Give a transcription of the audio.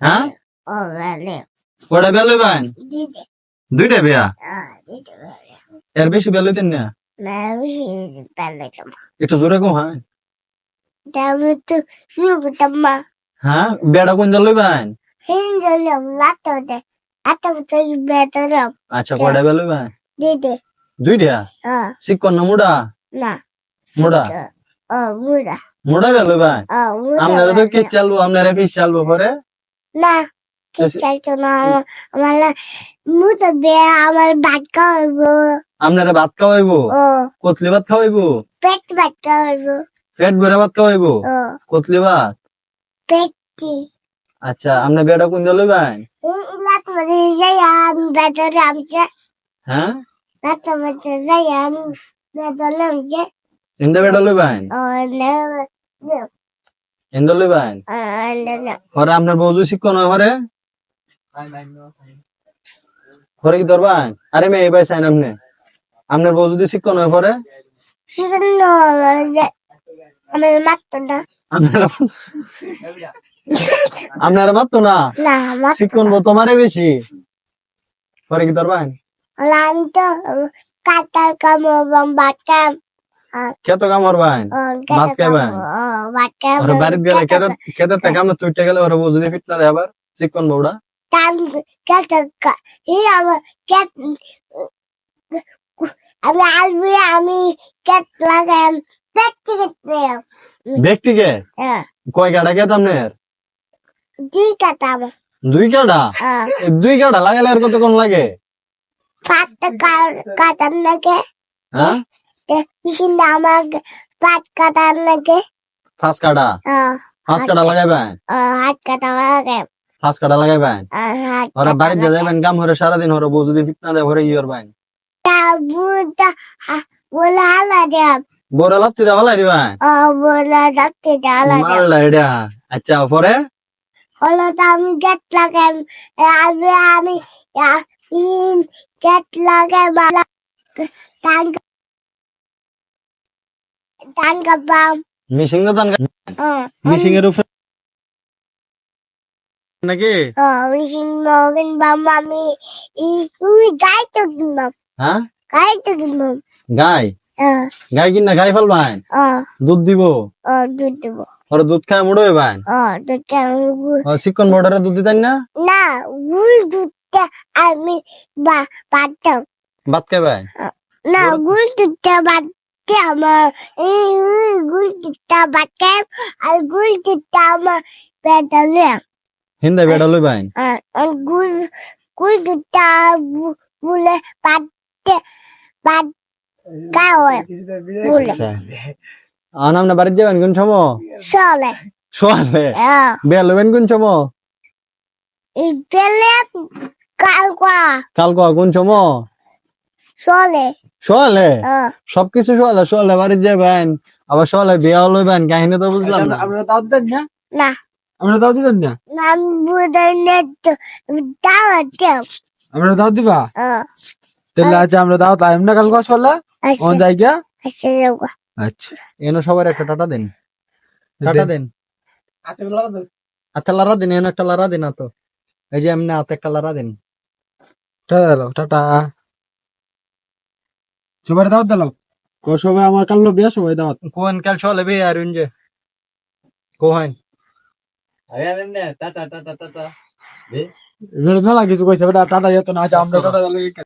হ্যাঁ? কটা বেল হইবেন? দুইটা। বিয়া? বেলে এর বেশি বেল হইতেন না? না বেশি বেলে তো একটু জোরে কম হ্যাঁ? হ্যাঁ? বেড়া কোন দল লইবেন বেতরম আচ্ছা কটা বেল হইবেন? দিদে দুইটা? আ শিক্ষণ না মুড়া? না। মুড়া? ও মুড়া। মুড়া হইবেন ও আপনারা তো কি চালবো আপনারা ফিস চালবো পরে। না চাইতো না আমার- আমার মুতো বে আমার ভাত খাওয়াবো আপনারা ভাত খাওয়াইবো? কতলি ভাত খাওয়াইবো? পেট ভাত খাওয়াবো পেট ভরে ভাত খাওয়াইবো? কতলি ভাত? পেটি আচ্ছা আপনি বেড়া কোন দল লইবেন রাত বাজে যাই আমি আমছে হ্যাঁ? রাত বাজে যাই আমি বেতরে আমছে ইন্দা ও না ইন্দা লইবেন না পরে আপনার বৌজু শিক্ষণ হয় পরে পরে কি ধরবেন আরে মেয়ে ভাই চাইন আপনি। আপনার বউ যদি শিক্ষণ হয় না। আপনারা মাত্র না? শিক্ষণ বউ তোমারে বেশি। পরে কি ধরবেন কাটার কামড় বাটাম। খেত বাইন ও ভাত খাইবেন? বাটাম ওরা বাড়িতে গেলে খেতে খেতে আমার তুইটা গেলে ওরা বউ যদি ফিট না দেয় আবার কেটে আমার কেট আমি আসবি আমি কেট লাগাম দেখতে ব্যক্তিকে হ্যাঁ। কয় গাড়া খেত আপনার? দুই কাটা দুই গাড়া হ্যাঁ। দুই গাড়া লাগালে আর কতক্ষণ লাগে? পাতটা কাটার নাকি হ্যাঁ? মেশিনটা আমার পাত কাটার নাকি ফাঁস কাটা? ফাঁস কাটা লাগাইবেন? হাত কাটা লাগে। ফাঁস কাটা লাগাইবেন? ওরা বাড়িতে যাবেন কাম হরে সারাদিন হরে বউ যদি ফিট না দেয় হরে ইয়র বাইন বুটা বলে হালা দেব বউরা লাত্তি দেওয়া লাই দিবেন? মারলা এটা। আচ্ছা পরে? হলো তো আমি গেট লাগাই আসবে আমি গেট লাগাই টান কাপাম মিশিং না হ্যাঁ মিশিং এর উপরে নাকি? মিশিং মগন বাম আমি তুই গাই তো কিনবাম। হ্যাঁ? গাই তো গাই? হ্যাঁ। গাই কিনা গাই ফেলবাইন হ্যাঁ। দুধ দিব? দুধ দেবো। ওরা দুধ খায় গু- শিক্ষণ বোর্ডারে দুধ দিতেন না? না গুল দুধটা আমি বা পাতাম ভাত খাইবাইন না গুল দুধটা বাদতে আমার এই এই গুল দুধটা বাদতে আর গুল দুধটা আমার পেটালে হিন্দা বেড়া লইবাইন আর আর গুল গুল দুধটা গু- গুলে বাদতে বাদ সোয়ালে কোন কালকা কোন সোয়ালে সবকিছু সোয়ালে সোয়ালে বাড়িতে যাবেন আবার সোয়ালে বিয়া লইবেন কাহিনী তো বুঝলাম না। আমরা দাও দেন না? না। আমরা দাও দিতেন না? দাওয়াতে আমরা দিবা? হ্যাঁ তাহলে আচ্ছা আমরা দাও তাই না কাল কথা বললা আচ্ছা। অন যাই গিয়া? আচ্ছা যাব। আচ্ছা। এনো সবার একটা টাটা দেন। টাটা দেন। আচ্ছা লারা দিন। এনো একটা লারা দিন তো এই যে এমনি হাতে একটা লারা দিন। Tata tata. সবাই দাওয়াত দিলাম কো সবাই আমার কাল বিয়া সবাই দাওয়াত। কোন কাল চলে বে আর যে কোহেন। এবারে না কিছু কইছে বেটা টাটা যেত না আচ্ছা আমরা টাটা দিলাম